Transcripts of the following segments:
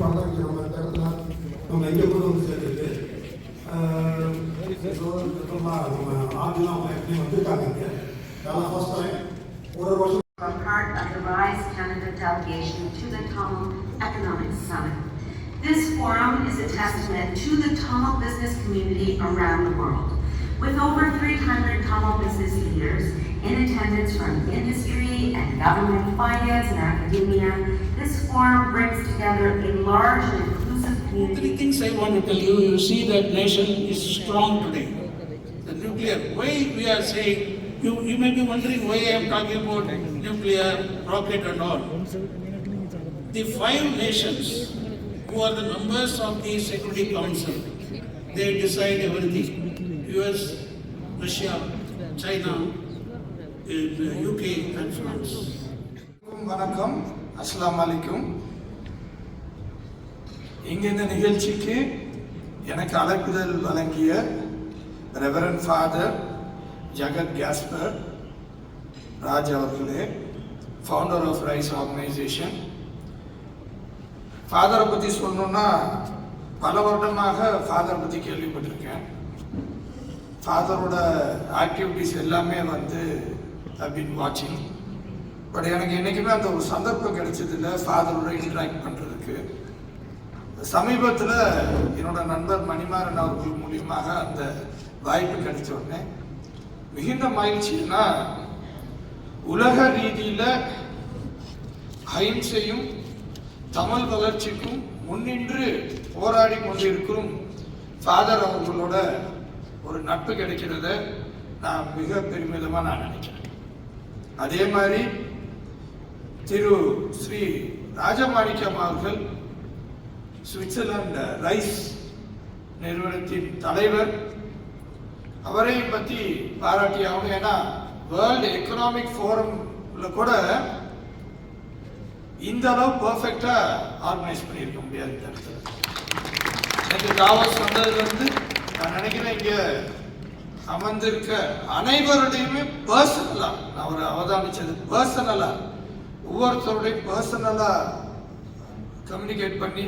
படம் இங்கே நம்ம இந்த இடத்துல நம்ம எங்கே கொண்டு வந்து சேர்த்துருக்கு நம்ம ஆண்டுலாம் அவங்க எப்படி வந்திருக்காங்க இங்கே அதெல்லாம் ஃபர்ஸ்ட் டைம் ஒரு வருஷம் are part of the RISE Canada delegation to the Tamil Economic Summit. This forum is a testament to the Tamil business community around the world. With over 300 Tamil business leaders in attendance from industry and government, finance and academia, this forum brings together a large and inclusive community Three things I want to tell you. You see that nation is strong today. The nuclear, why we are saying, you, you may be wondering why I am talking about nuclear, rocket and all. The five nations who are the members of the Security Council, they decide everything. US, Russia, China, uh, UK and France. வணக்கம். அஸ்லாம் அலைக்கும். இங்கே இந்த நிகழ்ச்சிக்கு எனக்கு அழைப்புதல் வழங்கிய reverend father Jagath Casper Raj அவர்களே ஃபவுண்டர் ஆஃப் ரைஸ் ஆர்கனைசேஷன் ஃபாதரை பற்றி சொல்லணுன்னா பல வருடமாக ஃபாதரை பற்றி கேள்விப்பட்டிருக்கேன். ஃபாதரோட ஆக்டிவிட்டீஸ் எல்லாமே வந்து ஐ பின் வாட்சிங் பட் எனக்கு என்றைக்குமே அந்த ஒரு சந்தர்ப்பம் கிடைச்சதில்ல. ஃபாதரோட இன்ட்ராக்ட் பண்ணுறதுக்கு சமீபத்தில் என்னோட நண்பர் மணிமாறன் அவர்கள் மூலியமாக அந்த வாய்ப்பு கிடைச்ச உடனே மிகுந்த மகிழ்ச்சின்னா உலக ரீதியில் அஹிம்சையும் தமிழ் வளர்ச்சிக்கும் முன்னின்று போராடி கொண்டிருக்கும் ஃபாதர் அவர்களோட ஒரு நட்பு கிடைக்கிறத நான் மிக பெருமிதமாக நான் நினைக்கிறேன். அதே மாதிரி திரு ஸ்ரீ ராஜமாணிக்கம் அவர்கள் சுவிட்சர்லாந்து ரைஸ் நிறுவனத்தின் தலைவர். அவரை பற்றி பாராட்டி ஏன்னா வேர்ல்டு எக்கனாமிக் ஃபோரம்ல கூட இந்த அளவு பர்ஃபெக்டா ஆர்கனைஸ் பண்ணியிருக்க முடியாது இந்த இடத்துல. எனக்கு டாவஸ் வந்ததுலேருந்து நான் நினைக்கிறேன் இங்க அமர்ந்திருக்க அனைவருடையுமே பர்சனலா நான் அவரை அவதானிச்சது பர்சனலா ஒவ்வொருத்தருடைய பர்சனலாக கம்யூனிகேட் பண்ணி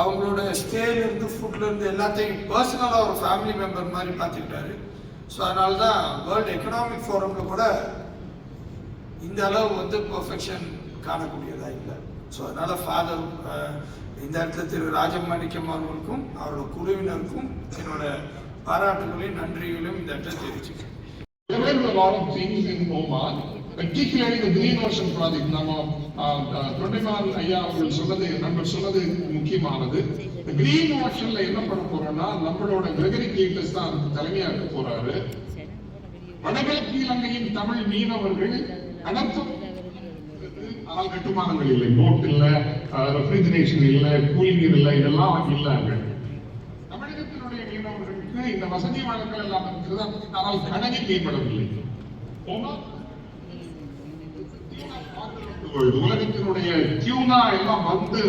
அவங்களோட ஸ்டேலேருந்து இருந்து எல்லாத்தையும் பர்சனலாக ஒரு ஃபேமிலி மெம்பர் மாதிரி பார்த்துக்கிட்டாரு. ஸோ அதனால தான் வேர்ல்டு எக்கனாமிக் ஃபோரமில் கூட இந்த அளவு வந்து பர்ஃபெக்ஷன் காணக்கூடியதாக இல்லை. ஸோ அதனால் ஃபாதர் இந்த இடத்துல திரு ராஜமாணிக்கம் அவர்களுக்கும் அவரோட குழுவினருக்கும் என்னோட பாராட்டுகளையும் நன்றிகளையும் இந்த இடத்துல தெரிவிச்சுக்கிறேன். There கிரீன் a lot நம்ம தொண்டைமான் ஐயா அவர்கள் சொன்னது நம்ம சொன்னது முக்கியமானது. இந்த கிரீன் ஓஷன்ல என்ன பண்ண போறோம்னா நம்மளோட கிரகரி கீட்டஸ் தான் அதுக்கு தலைமையா இருக்க போறாரு. வடகிழக்கு இலங்கையின் தமிழ் மீனவர்கள் கடற்பம் ஆனால் கட்டுமானங்கள் இல்லை. போட் இல்ல ரெஃப்ரிஜரேஷன் இல்ல கூலிங் இல்ல இதெல்லாம் இல்லாங்க. தமிழகத்தினுடைய மீனவர்களுக்கு இந்த வசதி வழங்கல் எல்லாம் இருக்கிறது? ஆனால் கடலில் மேம்படவில்லை உலகத்தினுடைய டியூனா எல்லாம் வந்து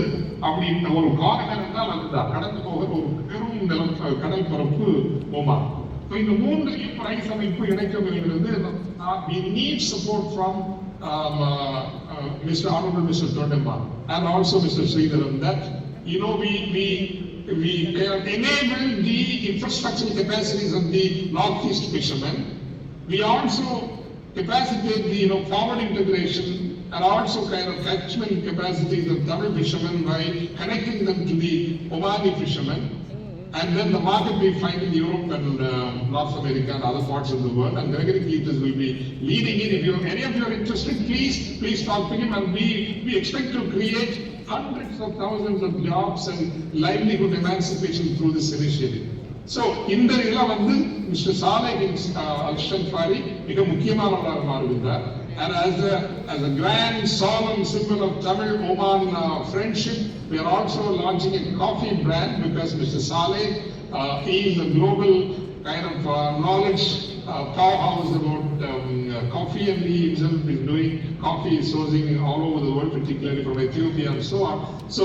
அப்படின்ற ஒரு காரணம் இருந்தால் அதுதான் கடந்து போகிற ஒரு பெரும் நிலம் கடல் பரப்பு ஓமான் So, இந்த மூன்றையும் பிரைஸ் அமைப்பு இணைக்க வருகிறது we need support from um, uh, uh, Mr. Honorable Mr. Tondemma and also Mr. Sridharan that you know we we we can enable the infrastructural capacities of the northeast fishermen. We also capacitate the you know forward integration and also kind of catchment capacities of Tamil fishermen by connecting them to the Omani fishermen. And then the market we find in Europe and uh, North America and other parts of the world. And Gregory Cletus will be leading it. If you any of you are interested, please, please talk to him. And we, we expect to create hundreds of thousands of jobs and livelihood emancipation through this initiative. So, இந்த இதில் வந்து mister சாலை அல்ஷன் ஃபாரி மிக முக்கியமானவராக மாறுகின்றார் And as a, as a grand solemn symbol of Tamil Oman uh, friendship, we are also launching a coffee brand because Mr. Saleh, uh, he is a global kind of uh, knowledge uh, powerhouse about um, uh, coffee and he himself is doing coffee sourcing all over the world, particularly from Ethiopia and so on. So,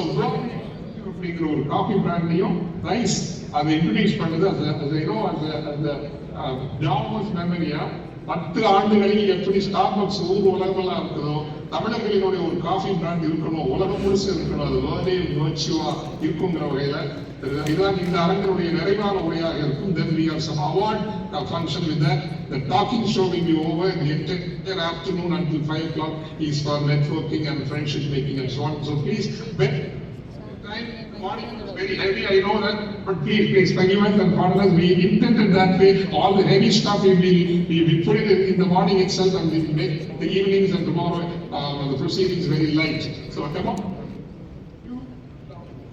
அப்படிங்கிற ஒரு coffee பிராண்டையும் ரைஸ் அதை introduce பண்ணது அது அது ஏதோ அந்த அந்த டாமஸ் மெமரியா பத்து ஆண்டுகளில் எப்படி ஸ்டாக் அப்ஸ் ஊர் உலகமெல்லாம் இருக்குதோ தமிழர்களினுடைய ஒரு காஃபி பிராண்ட் இருக்கணும் உலகம் முழுசு இருக்கணும் அது வேர்ல்டே வேர்ச்சுவா இருக்குங்கிற வகையில இதுதான் இந்த அரங்கினுடைய நிறைவான உரையாக இருக்கும் then we have some award function with the talking show will be over the entire afternoon until five o'clock is for networking and friendship making and so on so please bet morning is very heavy I know that but please please Pagivant and partners we intended that way all the heavy stuff we will we put it in the morning itself and we will make the evenings and tomorrow uh, the proceedings very light so come on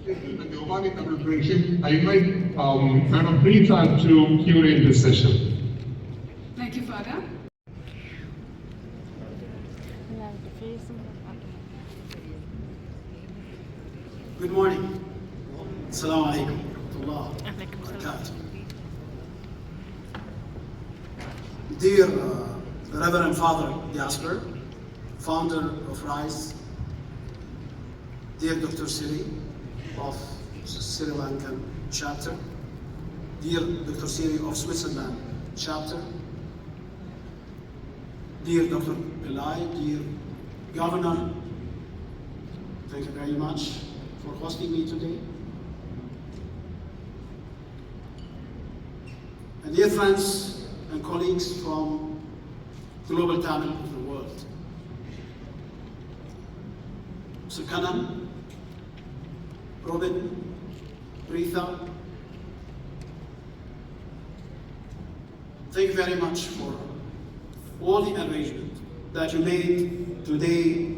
with the Omani Tamil Friendship, I invite um, Madam Preetha to curate this session. Thank you, Father. Good morning. Assalamu alaikum wa. Dear uh, Reverend Father Jasper, founder of RISE, dear Dr. Siri of Sri Lankan chapter, dear Dr. Siri of Switzerland chapter, dear Dr. Pillai, dear Governor, thank you very much for hosting me today. And dear friends and colleagues from Global Tamil of the world. Mr. Kanan, Robin, Preetha, thank you very much for all the arrangement that you made today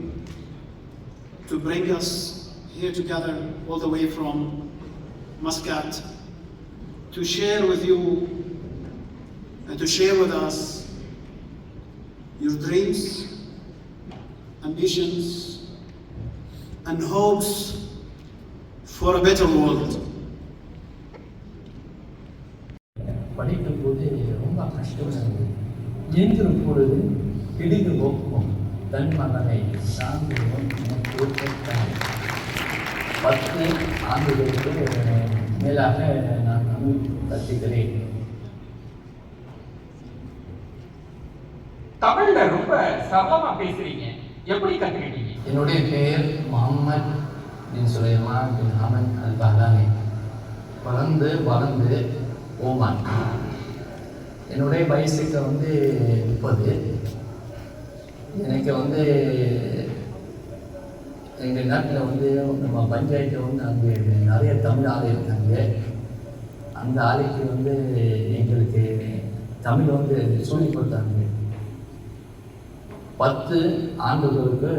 to bring us here together all the way from Muscat to share with you and to share with us your dreams, ambitions, and hopes for a better world. ரொம்ப கஷ்டமாக இருந்தது. இயந்திரம் பொழுது பிடிது ஒப்பும் தன் மகனை சார்ந்தவன் பத்து ஆண்டுகளுக்கு மேலாக நான் தமிழ் கற்றுக்கிறேன் சபமா பேசுறீங்க. எப்படி கத்துக்கிட்டீங்க? என்னுடைய பெயர் முகமது பின் சுலைமான் பின் ஹமன் அல் பஹ்லானி. பிறந்து வளர்ந்து ஓமான். என்னுடைய வயசுக்கு வந்து முப்பது. எனக்கு வந்து எங்கள் நாட்டில் வந்து நம்ம பஞ்சாயத்தில் வந்து அங்கே நிறைய தமிழ் ஆலை இருக்காங்க. அந்த ஆலைக்கு வந்து எங்களுக்கு தமிழ் வந்து சொல்லிக் கொடுத்தாங்க. பத்து ஆண்டுகளுக்கு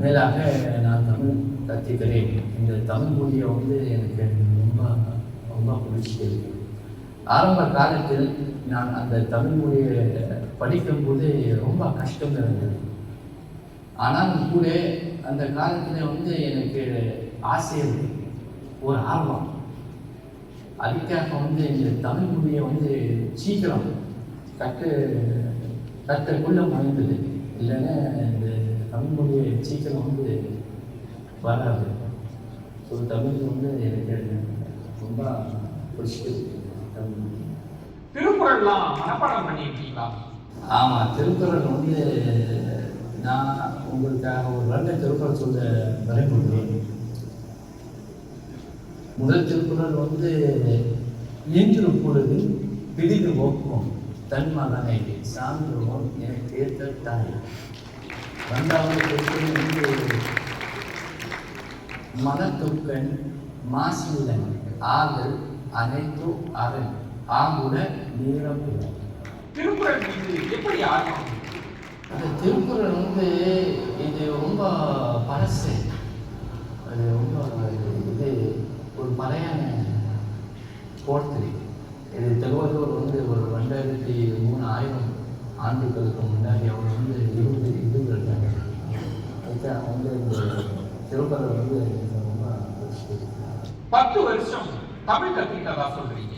மேலாக நான் தமிழ் கற்றுக்கிறேன் இந்த தமிழ் மொழியை வந்து எனக்கு ரொம்ப ரொம்ப பிடிச்சிருக்கு. ஆரம்ப காலத்தில் நான் அந்த தமிழ் மொழியை படிக்கும்போது ரொம்ப கஷ்டம் இருந்தது. ஆனால் கூட அந்த காலத்தில் வந்து எனக்கு ஆசை ஒரு ஆர்வம். அதுக்காக வந்து இந்த தமிழ் மொழியை வந்து சீக்கிரம் கற்று கற்றுக்கொள்ள முடிந்தது இல்லைன்னா இந்த தமிழ் மொழியை சீக்கிரம் வந்து வராது. ஸோ தமிழ் வந்து எனக்கு ரொம்ப பிடிச்சிருக்கு தமிழ் மொழி. திருக்குறள்லாம் மனப்பாடம் பண்ணியிருக்கீங்களா? ஆமாம் திருக்குறள் வந்து நான் உங்களுக்காக ஒரு ரெண்டு திருக்குறள் சொல்ல விரும்புகிறேன். முதல் திருக்குறள் வந்து இன்று பொழுது பிடிது ஒப்பும் தன் மகனை சான்றோம் எனக்கு ஏற்ற தாய். ரெண்டாவது திருக்குறள் வந்து மனத்துக்கண் மாசிலன் ஆதல் அனைத்து அரண் ஆகுட நீரம் திருக்குறள் எப்படி அந்த திருக்குறள் வந்து இது ரொம்ப பழசு அது ரொம்ப இது ஒரு பழையான போர்த்திரி இது திருவள்ளுவர் வந்து ஒரு ரெண்டாயிரத்தி மூணு ஆயிரம் ஆண்டுகளுக்கு முன்னாடி அவர் வந்து இருபது இது இருக்காங்க. வந்து திருக்குறள் வந்து பத்து வருஷம் தமிழ் கத்துக்கிட்டதா சொல்றீங்க?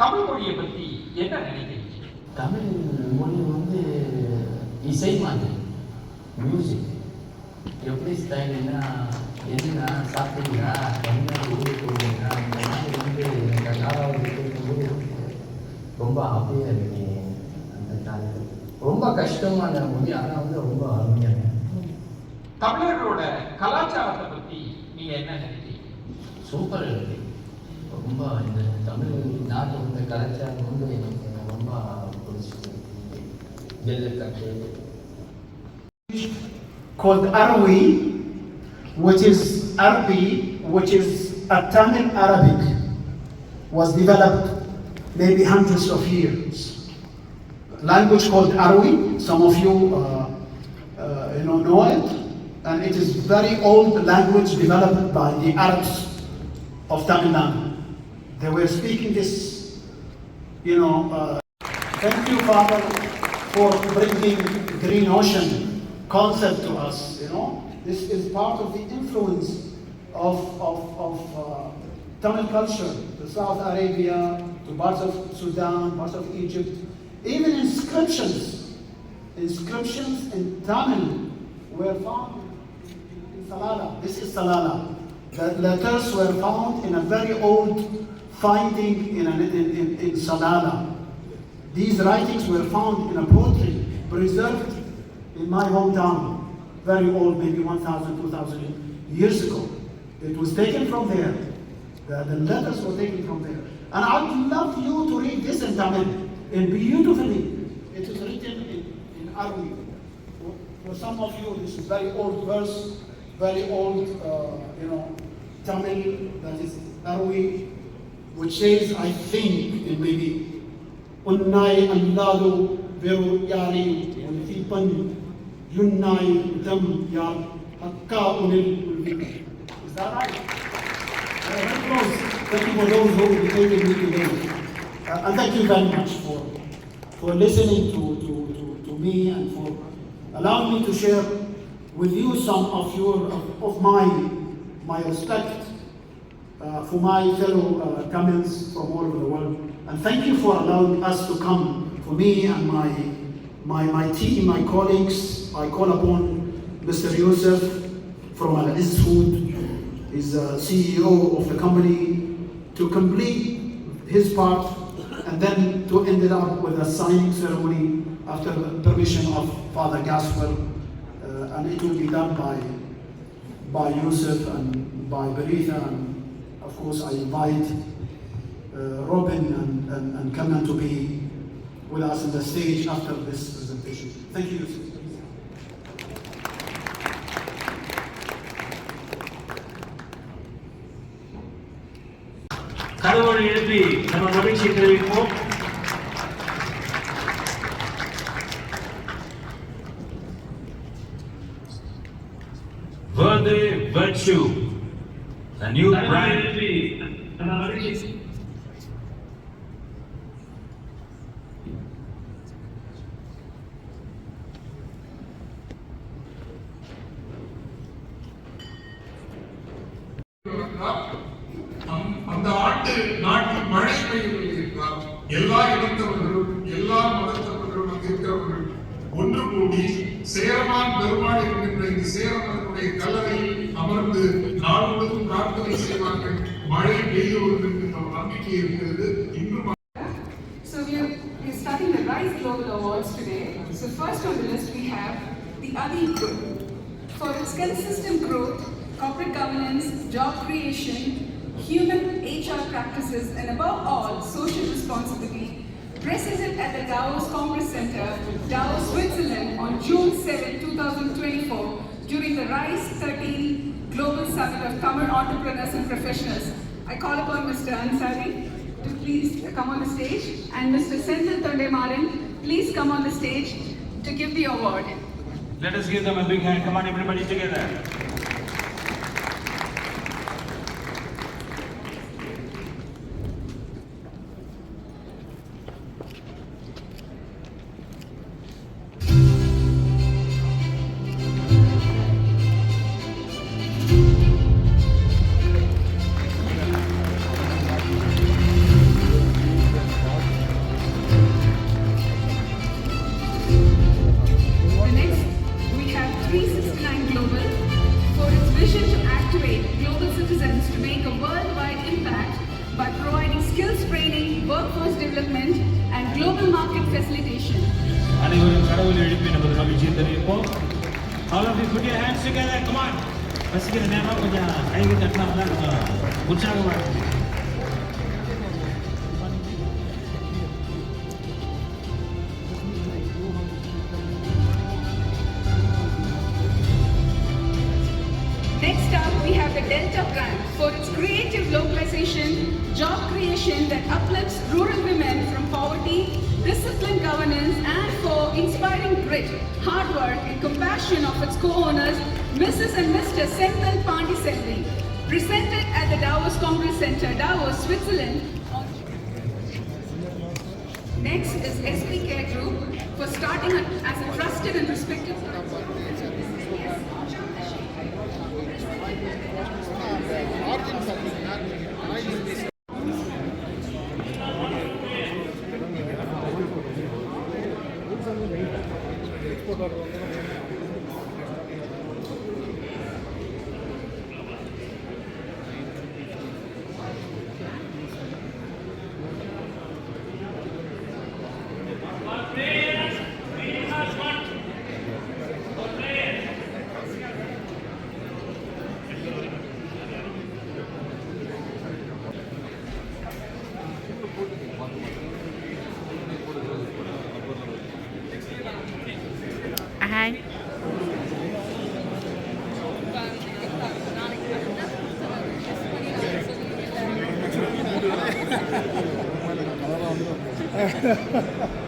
தமிழ் மொழியை பத்தி என்ன நினைக்கிறீங்க? தமிழ் மொழி வந்து இசை மாதிரி மியூசிக் எப்படி ஸ்டைலுன்னா என்ன சாப்பிட்டீங்களா? என்ன ஊருக்கு போகிறீங்களா இந்த மாதிரி வந்து இந்த காலாவதி கேட்கும்போது ரொம்ப ஹாப்பியாக இருக்கீங்க அந்த காலத்தில் ரொம்ப கஷ்டமான மொழி ஆனால் வந்து ரொம்ப அருமையாக இருக்கு. தமிழர்களோட கலாச்சாரத்தை பத்தி நீங்க என்ன நினைக்கிறீங்க? சூப்பர் இருக்கு. ரொம்ப இந்த தமிழ் நாட்டு இந்த கலாச்சாரம் வந்து எனக்கு ரொம்ப பிடிச்சிருக்கு. Jallikattu. Called Arawi, which is Arabi, which is a Tamil Arabic, was developed maybe hundreds of years. Language called Arawi, some of you, uh, uh, you know, know it, and it is very old language developed by the Arabs of Tamil Nadu. They were speaking this, you know, uh, Thank you, Father, for bringing Green Ocean concept to us. You know, this is part of the influence of, of, of uh, Tamil culture, the South Arabia, to parts of Sudan, parts of Egypt, even inscriptions. Inscriptions in Tamil were found in Salala. This is Salala. The letters were found in a very old finding in, an, in, in, in Salala. These writings were found in a poetry preserved in my hometown, very old, maybe 1,000, 2,000 years ago. It was taken from there. The, the letters were taken from there. And I would love you to read this in Tamil. And beautifully, it is written in, in Arabic. For some of you, this is very old verse, very old, uh, you know, Tamil, that is Arabic, which says, I think, and maybe, Unnai Alladu Veru Yari Ulfipan Yunnai Dam Yar Hakka Unil Is that right? Very close. Thank you for those who educated me today. Uh, and thank you very much for, for listening to, to, to, to me and for allowing me to share with you some of your of, of my my respect uh, for my fellow uh, Tamils from all over the world. And thank you for allowing us to come, for me and my, my, my team, my colleagues. I call upon Mr. Yusuf from Al Food, he's the CEO of the company, to complete his part and then to end it up with a signing ceremony after the permission of Father Gasper. Uh, and it will be done by by Yusuf and by Beritha and of course I invite uh, Robin and, and, and Kanan to be with us on the stage after this presentation. Thank you, Yusuf. கரவோடு எழுப்பி நம்ம மகிழ்ச்சி தெரிவிப்போம் Verde Virtue, a new brand. the Adi Group. For its consistent growth, corporate governance, job creation, human HR practices, and above all, social responsibility, presented at the Davos Congress Center, Davos, Switzerland on June 7, 2024 during the RISE 13 Global Summit of Tamil Entrepreneurs and Professionals. I call upon Mr. Ansari to please come on the stage and Mr. Senthil Tondemaran, please come on the stage to give the award. Let us give them a big hand. Come on, everybody together. Pandiselvi. Presented at the Davos Congress Center, Davos, Switzerland. Next is SP Care Group for starting as a trusted and respected Ha ha ha.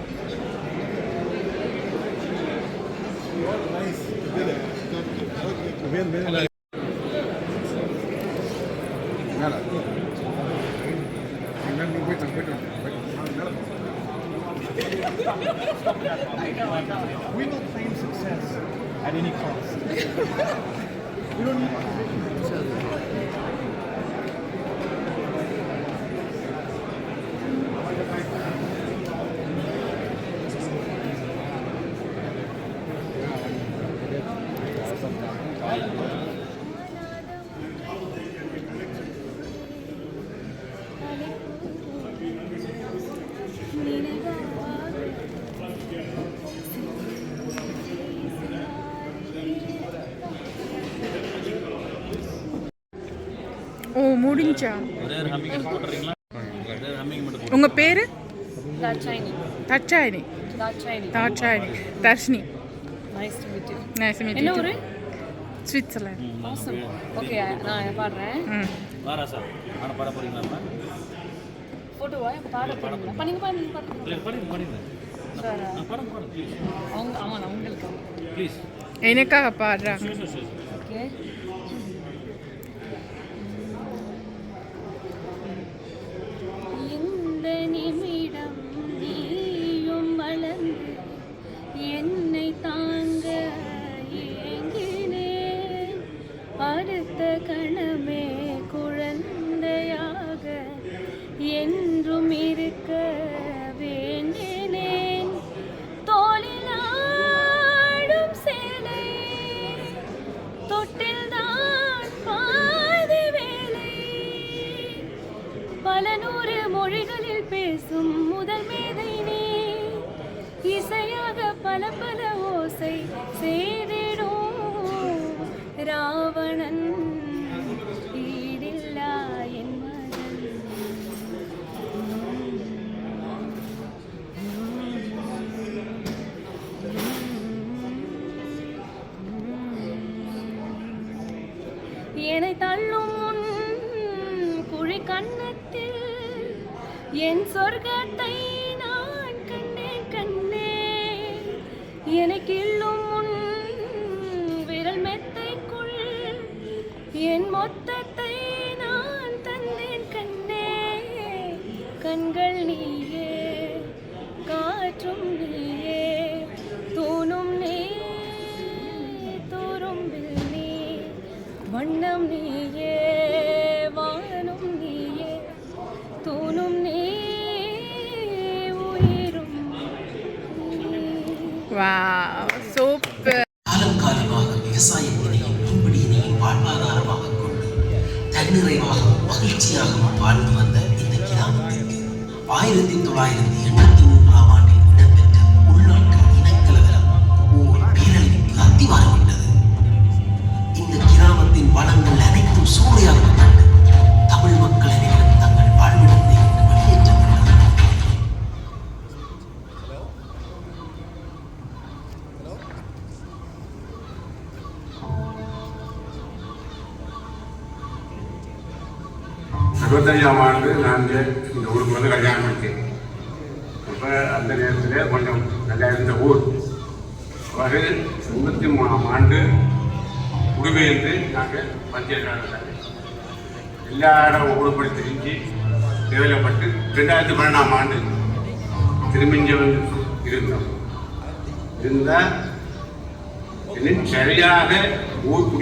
முடிஞ்சா? உங்க பேரு. Thachayini. Dakshayini Dharshini. Nice to meet you. Nice meet என்ன ஊரு? Switzerland Awesome. Okay, நான் பாடுறேன். வாரா sir. ஆனால் பாட போறீங்களா போட்டோவா? பாட போறீங்களா? பண்ணுங்க, பண்ணுங்க, அவங்க ஆமா நான் உங்களுக்கு. ப்ளீஸ் எனக்காக பாடுறாங்க. ஓகே அடுத்த கணமே குழந்தையாக என்றும் இருக்க வேண்டினேன். தோளிலாடும் சேலை தொட்டில்தான் பாதி வேலை. பல நூறு மொழிகளில் பேசும் முதல் மேதை நீ. இசையாக பல பல ஓசை சே என்னை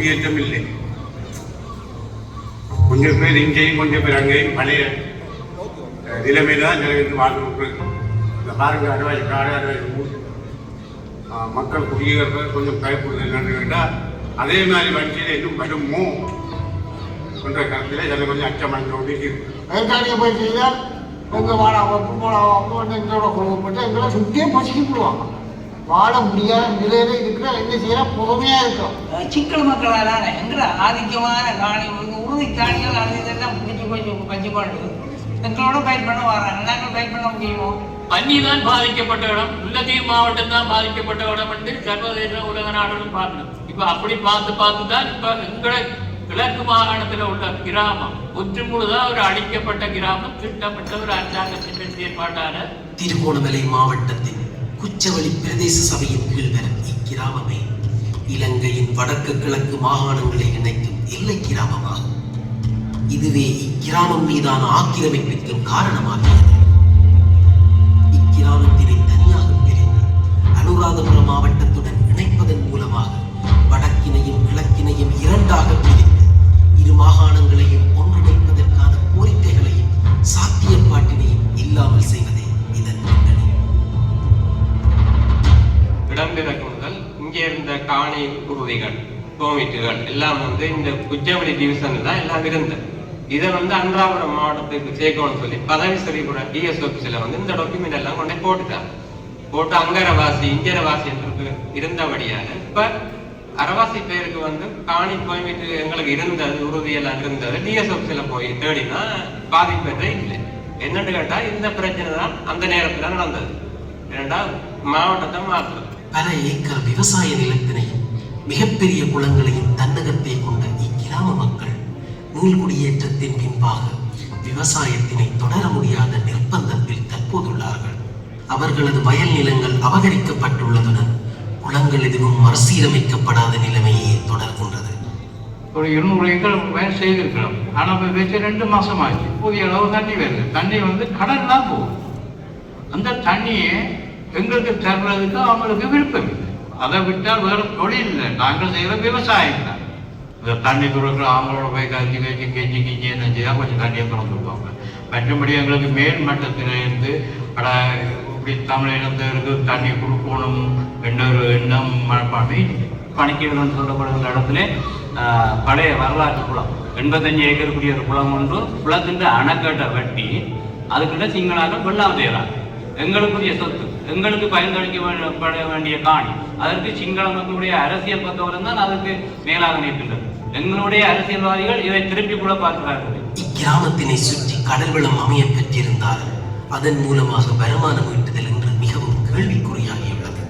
குடியேற்றம் இல்லை கொஞ்சம் பேர் இங்கேயும் கொஞ்சம் பேர் அங்கேயும் பழைய நிலைமையில தான் நிலவிட்டு வாழ்ந்து இந்த பாருங்க அறுவாய் காடு அறுவாய் மக்கள் குடியேற கொஞ்சம் பயப்படுது என்னன்னு கேட்டால் அதே மாதிரி வண்டியில் இன்னும் வருமோ என்ற கருத்தில் சில கொஞ்சம் அச்சமடைந்து கொண்டு இருக்கு. போய் செய்தால் எங்கள் வாடா அப்போ போடா அப்போ வந்து எங்களோட குடும்பப்பட்டு எங்களை சுற்றியே பசிக்க போடுவாங்க. வாழ முடியாத நிலையில இருக்கிற என்ன செய்யலாம் பொறுமையா இருக்கும் சிக்கல் மக்களால் தானே எங்கிற ஆதிக்கமான காணி? உறுதி காணிகள் அது இதெல்லாம் பிடிச்சி போய் பஞ்சு பாடு எங்களோட ஃபைட் பண்ண வராங்க நாங்கள் ஃபைட் பண்ண முடியுமோ? பன்னி தான் பாதிக்கப்பட்ட இடம். முல்லத்தீவு மாவட்டம் தான் பாதிக்கப்பட்ட இடம் என்று சர்வதேச உலக நாடுகளும் பார்க்கணும். இப்ப அப்படி பார்த்து பார்த்து தான் இப்ப எங்களை கிழக்கு மாகாணத்தில் உள்ள கிராமம் ஒற்று முழுதா ஒரு அழிக்கப்பட்ட கிராமம் திட்டப்பட்ட ஒரு அரசாங்கத்தின் செயற்பாட்டான திருகோணமலை மாவட்டத்தின் குச்சவெளி பிரதேச சபையின் கீழ் வரும் இக்கிராமமே. இலங்கையின் வடக்கு கிழக்கு மாகாணங்களை இணைக்கும் எல்லை கிராமமாகும். இதுவே இக்கிராமம் மீதான ஆக்கிரமிப்பிற்கும் காரணமாகிறது. இக்கிராமத்தினை எல்லாம் வந்து இந்த குச்சவெளி டிவிஷன்ல தான் எல்லாம் இருந்தது. இதை வந்து அன்றாபுரம் மாவட்டத்துக்கு சேர்க்கணும்னு சொல்லி பதவி சரிபுரம் டிஎஸ் ஆஃபீஸில் வந்து இந்த டாக்குமெண்ட் எல்லாம் கொண்டு போட்டுட்டாங்க. போட்டு அங்கரவாசி இங்கரவாசி என்று இருந்தபடியால இப்ப அரவாசி பேருக்கு வந்து காணி கோமிட்டு எங்களுக்கு இருந்தது உறுதியெல்லாம் இருந்தது. டிஎஸ் ஆஃபீஸில் போய் தேடினா பாதிப்பேற்றே இல்லை. என்னன்னு கேட்டா இந்த பிரச்சனை தான் அந்த நேரத்துல நடந்தது. ஏன்னா மாவட்டத்தை மாற்றுறது. பல ஏக்கர் விவசாய நிலத்தினை மிகப்பெரிய குளங்களையும் தன்னகத்தை கொண்ட இக்கிராம மக்கள் நீள்குடியேற்றத்தின் பின்பாக விவசாயத்தினை தொடர முடியாத நிர்பந்தத்தில் தற்போதுள்ளார்கள். அவர்களது வயல் நிலங்கள் அபகரிக்கப்பட்டுள்ளதுடன் குளங்கள் எதுவும் மறுசீரமைக்கப்படாத நிலைமையே தொடர்கின்றது. ஒரு இருநூறு ஏக்கர் வயல் செய்திருக்கிறோம். ஆனால் இப்போ வச்சு ரெண்டு மாதம் ஆச்சு புதிய அளவு தண்ணி வருது. தண்ணி வந்து கடல் தான் போகும் அந்த தண்ணியை எங்களுக்கு தர்றதுக்கு அவங்களுக்கு விருப்பம் இல்லை. அதை விட்டால் வேற தொழில் இல்லை நாங்கள் செய்கிற விவசாயம் தான் இந்த தண்ணி துறக்கிற அவங்களோட போய் கஞ்சி கஞ்சி கெஞ்சி கிஞ்சி என்ன செய்யா கொஞ்சம் தண்ணியை திறந்துருவாங்க மற்றபடி எங்களுக்கு மேல் மட்டத்தில் இருந்து அட இப்படி தமிழினத்திற்கு தண்ணி கொடுக்கணும் என்ற ஒரு எண்ணம் மனப்பான்மை பணிக்கீடுன்னு சொல்லப்படுகிற இடத்துல பழைய வரலாற்று குளம். எண்பத்தஞ்சு ஏக்கர் கூடிய ஒரு குளம் ஒன்று குளத்தின் அணைக்கட்டை வெட்டி அதுக்கிட்ட சிங்களாக வெள்ளாம் செய்கிறாங்க எங்களுக்குரிய சொத்து. எங்களுக்கு பயன்படுத்த வேண்டிய காணி. அதற்கு சிங்கள மக்களுடைய அரசியல் பக்கவரம் தான் அதற்கு மேலாக நிற்கின்றது. எங்களுடைய அரசியல்வாதிகள் இதை திருப்பி கூட பார்க்கிறார்கள். இக்கிராமத்தினை சுற்றி கடல் வளம் அமைய பெற்றிருந்தால் அதன் மூலமாக வருமானம் ஈட்டுதல் என்று மிகவும் கேள்விக்குறியாகியுள்ளது.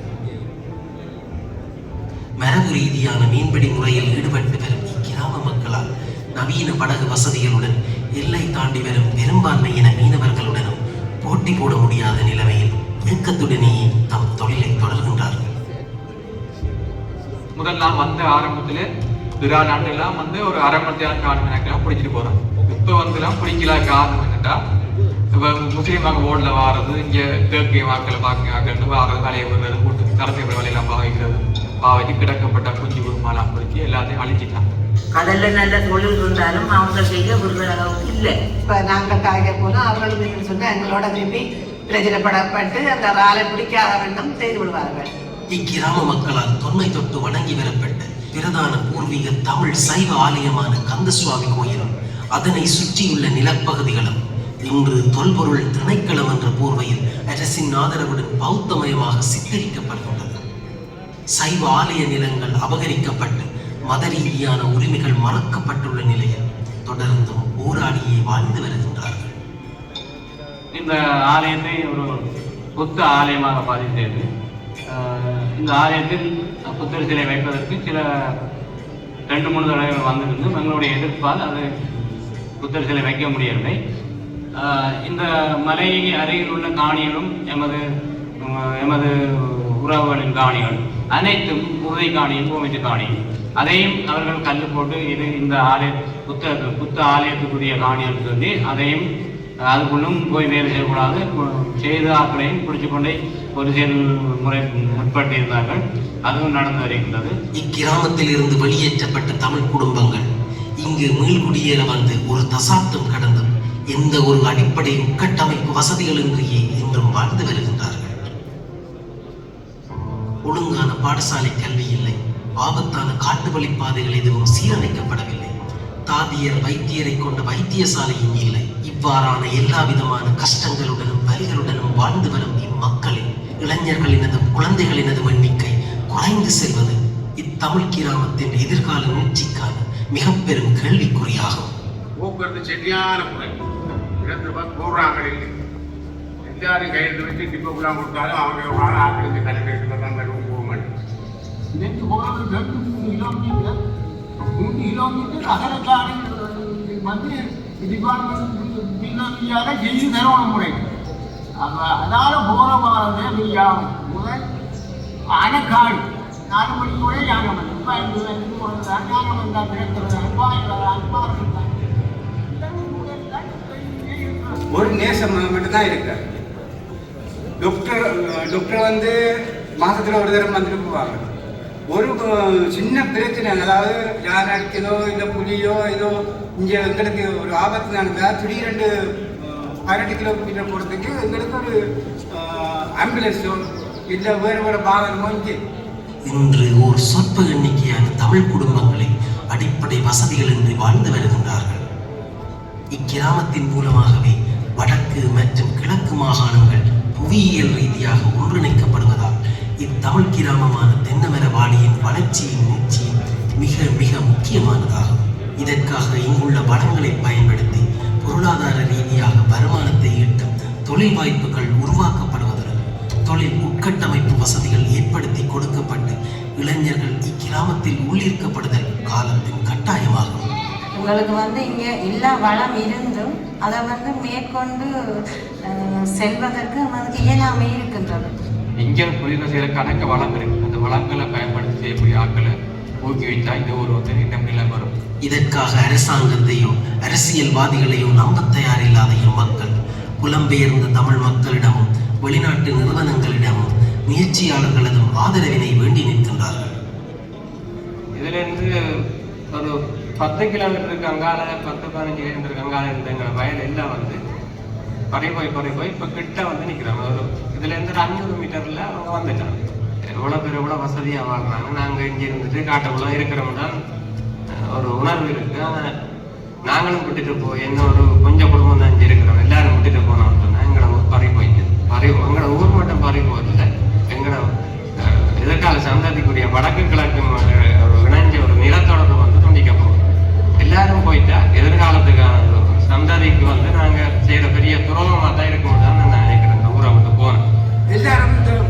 மரபு ரீதியான மீன்பிடி முறையில் ஈடுபட்டு வரும் இக்கிராம மக்களால் நவீன படகு வசதிகளுடன் எல்லை தாண்டி வரும் பெரும்பான்மையின மீனவர்களுடனும் போட்டி போட முடியாத நிலைமையில் இயக்கத்துடனேயே தம் தொழிலை தொடர்கின்றார்கள் முதல்லாம் வந்த ஆரம்பத்துல பிற நாட்டெல்லாம் வந்து ஒரு அரை மணி நேரம் மணி நேரம் பிடிச்சிட்டு போறோம் இப்ப வந்துலாம் பிடிக்கல காரணம் என்னட்டா இப்ப முஸ்லீம் மக்கள் ஓடல வாரது இங்க தேக்கிய வாக்கள் பாக்கிய வாக்கள் வாரது வேலையை விடுறது கூட்டு கரத்தை வேலையெல்லாம் பாவிக்கிறது. பாவச்சு கிடக்கப்பட்ட குஞ்சு குருமாலாம் பிடிச்சி எல்லாத்தையும் அழிச்சிட்டாங்க கடல்ல நல்ல தொழில் இருந்தாலும் அவங்க செய்ய விடுற அளவுக்கு இல்லை. இப்போ நாங்கள் காய்க்க போனால் அவர்களும் என்ன சொன்னால் எங்களோட திருப்பி பிரஜனப்படப்பட்டு அந்த ராலை பிடிக்காத வண்ணம் செய்து விடுவார்கள். இக்கிராம மக்களால் தொன்மை தொட்டு வணங்கி வரப்பட்ட பிரதான பூர்வீக தமிழ் சைவ ஆலயமான கந்தசுவாமி கோயிலும் அதனை சுற்றியுள்ள நிலப்பகுதிகளும் இன்று தொல்பொருள் திணைக்களம் என்ற போர்வையில் அரசின் ஆதரவுடன் பௌத்தமயமாக சித்தரிக்கப்படுகின்றது சைவ ஆலய நிலங்கள் அபகரிக்கப்பட்டு மத ரீதியான உரிமைகள் மறக்கப்பட்டுள்ள நிலையில் தொடர்ந்தும் போராடியே வாழ்ந்து வருகின்றார்கள். இந்த ஆலயத்தை ஒரு புத்த ஆலயமாக பாதித்தது. இந்த ஆலயத்தில் புத்தர் சிலை வைப்பதற்கு சில ரெண்டு மூணு தடவைகள் வந்திருந்தும். எங்களுடைய எதிர்ப்பால் அது புத்தர் சிலை வைக்க முடியவில்லை. இந்த மலை அருகில் உள்ள காணிகளும் எமது எமது உறவுகளின் காணிகள் அனைத்தும் உறுதி காணியும் பூமித்து காணியும். அதையும் அவர்கள் கல் போட்டு இது இந்த ஆலய புத்த புத்த ஆலயத்துக்குரிய காணிகள் சொல்லி அதையும் அதுக்குள்ளும் போய் வேலை செய்யக்கூடாது. செய்த ஆட்களையும் பிடிச்சு கொண்டே ஒரு செயல் முறை முற்பட்டிருந்தார்கள். அதுவும் நடந்து வருகின்றது. இக்கிராமத்தில் இருந்து வெளியேற்றப்பட்ட தமிழ் குடும்பங்கள் இங்கு மீள்குடியேற வந்து ஒரு தசாப்தம் கடந்தும் எந்த ஒரு அடிப்படை உட்கட்டமைப்பு வசதிகளின்றியே இன்றும் வாழ்ந்து வருகின்றார்கள். ஒழுங்கான பாடசாலை கல்வி இல்லை. ஆபத்தான காட்டு வழிப்பாதைகள் எதுவும் சீரமைக்கப்படவில்லை. தாதியர் வைத்தியரை கொண்ட வைத்தியசாலையும் இல்லை. இவ்வாறான எல்லா விதமான கஷ்டங்களுடனும் வலிகளுடனும் வாழ்ந்து வரும் இம்மக்களின் இளைஞர்களினதும் குழந்தைகளினதும் எண்ணிக்கை குறைந்து செல்வது இத்தமிழ் கிராமத்தின் எதிர்கால நீட்சிக்கான மிக பெரும் கேள்விக்குறியாகும். போக்குவரத்து சரியான பார்த்து போடுறாங்க இல்லை எல்லாரும் கையெழுத்து வச்சு டிப்போக்குலாம் கொடுத்தாலும் அவங்க வாழ ஆக்கிரமிச்சு கணக்கு தான் தருவோம் போக மாட்டேன் நூற்றி கிலோமீட்டர் மூணு கிலோமீட்டர் வந்து டிபார்ட்மெண்ட் பின்னணியாக செய்து தரணும் முறை. அப்போ அதால் போகிற பாருங்க நீயாகும் முதல் அணைக்காடு நாலு மணி கூட யானம் இப்போ ஐந்து ஐந்து போகிறதா யானம் வந்தால் ஒரு நேசம் மட்டும்தான் இருக்கு டாக்டர் டாக்டர் வந்து மாசத்துல ஒரு தடவை வந்துட்டு போவாங்க ஒரு சின்ன பிரச்சனை. அதாவது யார் அடிச்சதோ இல்லை புலியோ ஏதோ இங்கே எங்களுக்கு ஒரு ஆபத்து நடந்தா திடீரெண்டு அஹ், பதினெட்டு கிலோமீட்டர் போகிறதுக்கு எங்களுக்கு ஒரு ஆம்புலன்ஸோ இல்லை வேறு வேறு வாகனமோ இங்கே. இன்று ஒரு சொற்ப எண்ணிக்கையான தமிழ் குடும்பங்களை அடிப்படை வசதிகளின்றி வாழ்ந்து வருகின்றார்கள். இக்கிராமத்தின் மூலமாகவே வடக்கு மற்றும் கிழக்கு மாகாணங்கள் புவியியல் ரீதியாக ஒன்றிணைக்கப்படுவதால் இத்தமிழ் கிராமமான தென்னமர வாடியின் வளர்ச்சியும் மிக மிக முக்கியமானதாகும் இதற்காக இங்குள்ள வளங்களை பயன்படுத்தி பொருளாதார ரீதியாக வருமானத்தை ஈட்டும் தொழில் வாய்ப்புகள் உருவாக்கப்படுவதுடன் தொழில் உட்கட்டமைப்பு வசதிகள் ஏற்படுத்தி கொடுக்கப்பட்டு இளைஞர்கள் இக்கிராமத்தில் உள்ளிருக்கப்படுதல் காலத்தின் கட்டாயமாகும். உங்களுக்கு வந்து இங்கே எல்லா வளம் இருந்தும் அதை வந்து மேற்கொண்டு செல்வதற்கு நமக்கு இயலாமை இருக்கின்றது. இங்கே புரிதல் செய்கிற கணக்கு வளம் இருக்கு அந்த வளங்களை பயன்படுத்தி செய்யக்கூடிய ஆட்களை ஊக்குவிச்சா இந்த ஊர் வந்து இந்த நிலை வரும். இதற்காக அரசாங்கத்தையோ அரசியல்வாதிகளையோ நம்பத் தயாரில்லாத இம்மக்கள் புலம்பெயர்ந்த தமிழ் மக்களிடமும் வெளிநாட்டு நிறுவனங்களிடமும் முயற்சியாளர்களதும் ஆதரவினை வேண்டி நிற்கின்றார்கள். இதுல இருந்து ஒரு பத்து கிலோமீட்டருக்கு அங்கால பத்து பதினஞ்சு கிலோமீட்டருக்கு அங்கால இருந்த எங்க வயல் எல்லாம் வந்து பறி போய் பறி போய் இப்போ கிட்ட வந்து நிற்கிறாங்க ஒரு இதுலேருந்து ஒரு அஞ்சூறு மீட்டர்ல அவங்க வந்துட்டாங்க. எவ்வளோ பேர் எவ்வளோ வசதியாக வாழ்கிறாங்க நாங்கள் இங்கே இருந்துட்டு காட்டுக்குள்ளே இருக்கிறோம்னா ஒரு உணர்வு இருக்குது நாங்களும் கூட்டிட்டு போய் என்ன ஒரு கொஞ்சம் குடும்பம் தான் இங்கே இருக்கிறோம் எல்லாரும் கூட்டிட்டு போனோம் சொன்னால் எங்களோட ஊர் பறி போயிட்டு பறி எங்களோட ஊர் மட்டும் பறி போகிறதில்ல எங்களோட எதிர்கால சந்ததிக்குரிய வடக்கு கிழக்கு ஒரு இணைஞ்ச ஒரு நிலத்தொடர்பு வந்து துண்டிக்க போகும் எல்லாரும் போயிட்டா எதிர்காலத்துக்கான சந்ததிக்கு வந்து நாங்க செய்யற பெரிய துரோகமாக தான் இருக்கும்னு தான் நான் நினைக்கிறேன். Deram, deram.